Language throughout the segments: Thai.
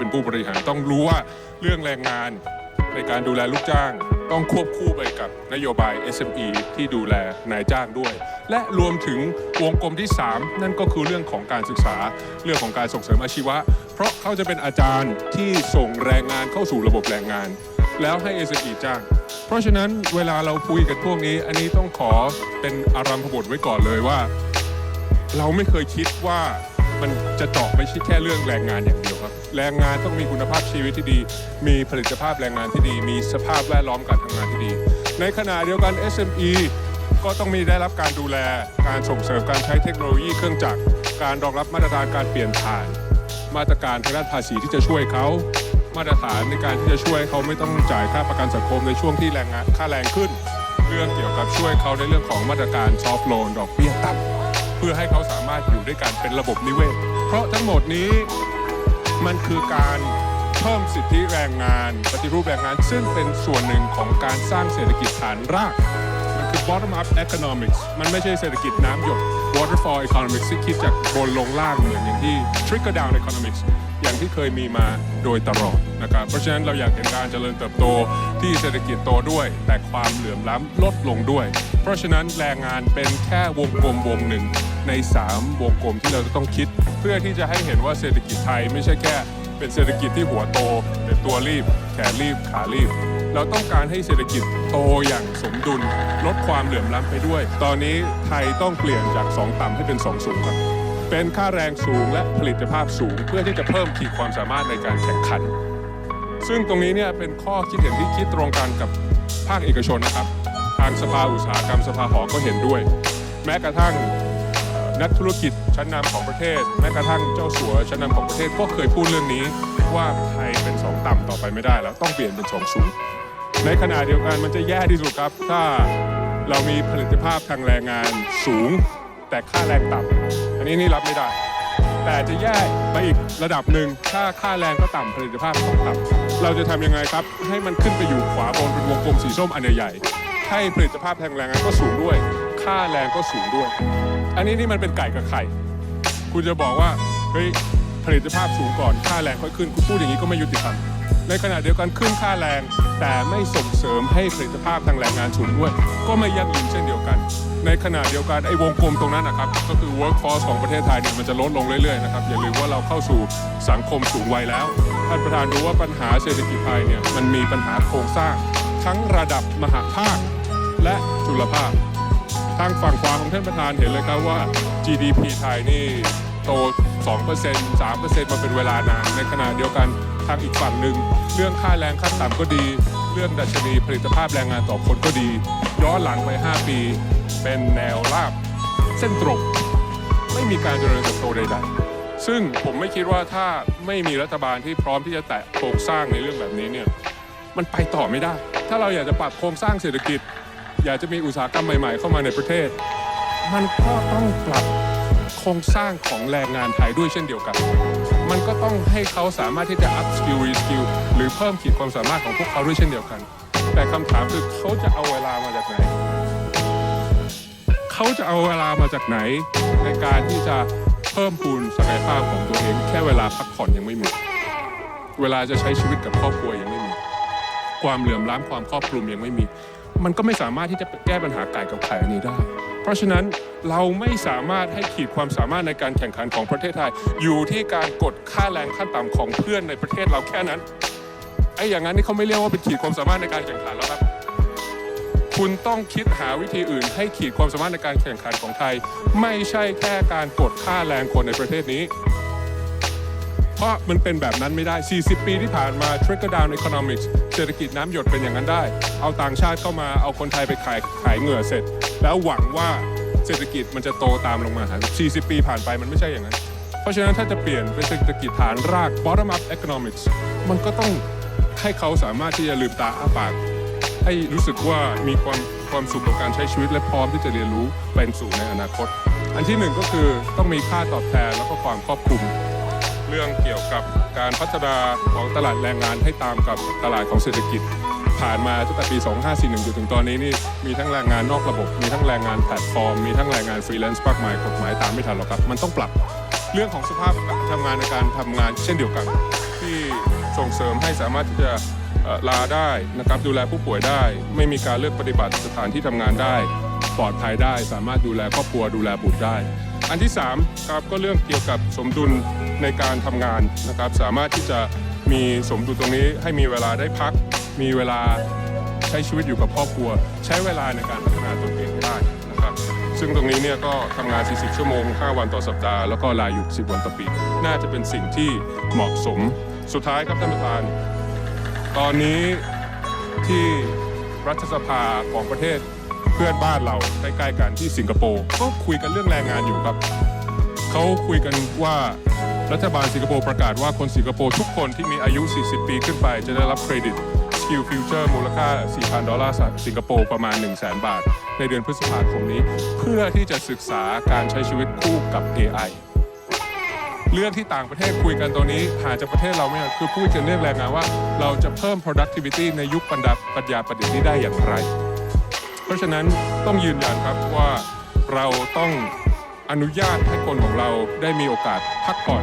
เป็นผู้บริหารต้องรู้ว่าเรื่องแรงงานในการดูแลลูกจ้าง ต้องควบคู่ไปกับนโยบาย SME ที่ดูแลนายจ้างด้วย และรวมถึงวงกลมที่ 3 นั่นก็คือเรื่องของการศึกษาเรื่องของการส่งเสริมอาชีวะ เพราะเขาจะเป็นอาจารย์ที่ส่งแรงงานเข้าสู่ระบบแรงงาน แล้วให้ SME จ้าง เพราะฉะนั้นเวลาเราคุยกันพวกนี้ อันนี้ต้องขอเป็นอารัมพบทไว้ก่อนเลยว่า เราไม่เคยคิดว่ามันจะเจาะไปที่แค่เรื่องแรงงานอย่างเดียว แรงงานต้องมีคุณภาพชีวิตที่ดี มีผลิตภาพแรงงานที่ดี มีสภาพแวดล้อมการทำงานที่ดี ในขณะเดียวกัน SME ก็ต้องมีได้รับการดูแล การส่งเสริมการใช้เทคโนโลยีเครื่องจักร การรองรับมาตรฐานการเปลี่ยนผ่าน มาตรการทางด้านภาษีที่จะช่วยเขา มาตรฐานในการที่จะช่วยเขาไม่ต้องจ่ายค่าประกันสังคมในช่วงที่แรงงานค่าแรงขึ้น เรื่องเกี่ยวกับช่วยเขาในเรื่องของมาตรการซอฟท์โลนดอกเบี้ยต่ำเพื่อให้เขาสามารถอยู่ด้วยกันเป็นระบบนิเวศ เพราะทั้งหมดนี้ มันคือการเพิ่มสิทธิแรงงานปฏิรูปแรงงาน ซึ่งเป็นส่วนหนึ่งของการสร้างเศรษฐกิจฐานราก มันคือ bottom up economics มันไม่ใช่เศรษฐกิจน้ำหยด waterfall economics ที่คิดจากบนลงล่างเหมือนอย่างที่ trickle down economics อย่างที่เคยมีมาโดยตลอดนะครับ เพราะฉะนั้นเราอยากเห็นการเจริญเติบโตที่เศรษฐกิจโตด้วย แต่ความเหลื่อมล้ำลดลงด้วย เพราะฉะนั้นแรงงานเป็นแค่วงกลมวงหนึ่ง ใน 3 วงกลมที่เราจะต้องคิด เพื่อที่จะให้เห็นว่าเศรษฐกิจไทยไม่ใช่แค่เป็นเศรษฐกิจที่หัวโตแต่ตัวรีบ แขนรีบขารีบ เราต้องการให้เศรษฐกิจโตอย่างสมดุล ลดความเหลื่อมล้ำไปด้วย ตอนนี้ไทยต้องเปลี่ยนจาก 2 ต่ำให้เป็น 2 สูงครับเป็นค่าแรงสูงและผลิตภาพสูง เพื่อที่จะเพิ่มขีดความสามารถในการแข่งขัน ซึ่งตรงนี้เนี่ยเป็นข้อคิดเห็นที่คิดตรงกันกับภาคเอกชนนะครับ ทางสภาอุตสาหกรรมสภาหอก็เห็นด้วย แม้กระทั่ง นักธุรกิจชั้นนำของประเทศ แม้กระทั่งเจ้าสัวชั้นนำของประเทศก็เคยพูดเรื่องนี้ ว่าไทยเป็นสองต่ำต่อไปไม่ได้แล้วต้องเปลี่ยนเป็นสองสูงในขณะเดียวกันมันจะแย่ที่สุดครับ ถ้าเรามีผลิตภาพทางแรงงานสูง แต่ค่าแรงต่ำอันนี้นี่รับไม่ได้ แต่จะแย่ไปอีกระดับหนึ่งถ้าค่าแรงก็ต่ำผลิตภาพก็ต่ำเราจะทำยังไงครับ ให้มันขึ้นไปอยู่ขวาบนเป็นวงกลมสีส้มอันใหญ่ให้ผลิตภาพทางแรงงานก็สูงด้วย ค่าแรงก็สูงด้วย อันนี้นี่มันเป็นไก่กับไข่ คุณจะบอกว่าเฮ้ยผลิตภาพสูงก่อนค่าแรงค่อยขึ้น คุณพูดอย่างนี้ก็ไม่ยุติธรรม ในขณะเดียวกันขึ้นค่าแรง แต่ไม่ส่งเสริมให้ผลิตภาพทางแรงงานสูงด้วย ก็ไม่ยั่งยืนเช่นเดียวกัน ในขณะเดียวกันไอ้วงกลมตรงนั้นนะครับ ก็คือ workforce ของประเทศไทยเนี่ยมันจะลดลงเรื่อยๆนะครับ อย่าลืมว่าเราเข้าสู่สังคมสูงวัยแล้ว ท่านประธานรู้ว่าปัญหาเศรษฐกิจไทยเนี่ยมันมีปัญหาโครงสร้างทั้งระดับมหาภาคและจุลภาค ทางฝั่งขวาของท่านประธานเห็นเลยครับว่า GDP ไทยนี่โต 2% 3%มาเป็นเวลานาน ในขณะเดียวกันทางอีกฝั่งหนึ่งเรื่องค่าแรงขั้นต่ำก็ดี เรื่องดัชนีผลิตภาพแรงงานต่อคนก็ดี ย้อนหลังไป 5 ปี เป็นแนวราบ เส้นตรงไม่มีการเจริญเติบโตใดๆ ซึ่งผมไม่คิดว่าถ้าไม่มีรัฐบาลที่พร้อมที่จะแตะโครงสร้างในเรื่องแบบนี้เนี่ยมันไปต่อไม่ได้ ถ้าเราอยากจะปรับโครงสร้างเศรษฐกิจ อยากจะมีอุตสาหกรรมใหม่ ๆ เข้ามาในประเทศ มันก็ต้องปรับโครงสร้างของแรงงานไทยด้วยเช่นเดียวกัน มันก็ต้องให้เขาสามารถที่จะ up skill re skill หรือเพิ่มขีดความสามารถของพวกเขาด้วยเช่นเดียวกัน แต่คำถามคือเขาจะเอาเวลามาจากไหน เขาจะเอาเวลามาจากไหน ในการที่จะเพิ่มพูนศักยภาพของตัวเอง แค่เวลาพักผ่อนยังไม่มี เวลาจะใช้ชีวิตกับครอบครัวยังไม่ ความเหลื่อมล้ำความครอบคลุมยังไม่มี มันก็ไม่สามารถที่จะแก้ปัญหาไก่กับไข่อันนี้ได้ เพราะฉะนั้นเราไม่สามารถให้ขีดความสามารถในการแข่งขันของประเทศไทย อยู่ที่การกดค่าแรงขั้นต่ำของเพื่อนในประเทศเราแค่นั้นไอ้อย่างนั้นนี่เขาไม่เรียกว่าเป็นขีดความสามารถในการแข่งขันแล้วครับคุณต้องคิดหาวิธีอื่น ให้ขีดความสามารถในการแข่งขันของไทย ไม่ใช่แค่การกดค่าแรงคนในประเทศนี้ เพราะมันเป็นแบบนั้นไม่ได้ 40 ปีที่ผ่านมา trickle down economics เศรษฐกิจน้ำหยดเป็นอย่างนั้นได้ เอาต่างชาติเข้ามาเอาคนไทยไปขายขายเหงื่อเสร็จ แล้วหวังว่าเศรษฐกิจมันจะโตตามลงมาหา40 ปีผ่านไปมันไม่ใช่อย่างนั้น เพราะฉะนั้นถ้าจะเปลี่ยนเป็นเศรษฐกิจฐานราก bottom up economics มันก็ต้องให้เขาสามารถที่จะลืมตาอ้าปาก ให้รู้สึกว่ามีความความสุขกับการใช้ชีวิตและพร้อมที่จะเรียนรู้เป็นสู่ในอนาคต อันที่หนึ่งก็คือต้องมีค่าตอบแทนแล้วก็ความครอบคลุม เรื่องเกี่ยวกับการพัฒนาของตลาดแรงงานให้ตามกับตลาดของเศรษฐกิจ ผ่านมาตั้งแต่ปี 2541จนถึงตอนนี้นี่มีทั้งแรงงานนอกระบบ มีทั้งแรงงานแพลตฟอร์ม มีทั้งแรงงานฟรีแลนซ์มากมายกฎหมายตามไม่ทันหรอกครับ มันต้องปรับเรื่องของสภาพการทำงานในการทำงานเช่นเดียวกัน ที่ส่งเสริมให้สามารถที่จะลาได้นะครับดูแลผู้ป่วยได้ ไม่มีการเลือกปฏิบัติสถานที่ทำงานได้ ปลอดภัยได้ สามารถดูแลครอบครัวดูแลบุตรได้ อันที่3ครับก็เรื่องเกี่ยวกับสมดุลในการทำงานนะครับ สามารถที่จะมีสมดุลตรงนี้ให้มีเวลาได้พัก มีเวลาใช้ชีวิตอยู่กับครอบครัว ใช้เวลาในการพัฒนาตนเองได้นะครับ ซึ่งตรงนี้เนี่ยก็ทำงาน 40 ชั่วโมง 5 วันต่อสัปดาห์ แล้วก็ลาหยุด 10 วันต่อปี น่าจะเป็นสิ่งที่เหมาะสม สุดท้ายครับท่านประธาน ตอนนี้ที่รัฐสภาของประเทศ พื่อนบ้านเราใกล้ๆกันที่สิงคโปร์ก็คุยกันเรื่องแรงงานอยู่ครับเขาคุยกันว่ารัฐบาลสิงคโปร์ประกาศว่าคนสิงคโปร์ทุกคนที่มีอายุ 40 ปีขึ้นไป จะได้รับเครดิต Skill Future มูลค่า 4,000 ดอลลาร์สิงคโปร์ประมาณ 100,000 บาท ในเดือนพฤษภาคมนี้ เพื่อที่จะศึกษาการใช้ชีวิตคู่กับ AI เรื่องที่ต่างประเทศคุยกันตัวนี้หาจากประเทศเราไม่คือพูดกันเรื่องแรงงานว่า เราจะเพิ่ม productivity ในยุคปัญญาปัญญาประดิษฐ์นี้ได้อย่างไร ราะฉะนั้นต้องยืนยันครับว่าเราต้องอนุญาตให้คนของเราได้มีโอกาสพักผ่อน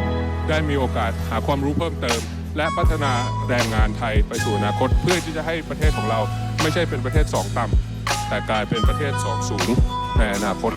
ได้มีโอกาสหาความรู้เพิ่มเติม และพัฒนาแรงงานไทยไปสู่อนาคต เพื่อที่จะให้ประเทศของเราไม่ใช่เป็นประเทศสองต่ำแต่กลายเป็นประเทศสองสูงในอนาคต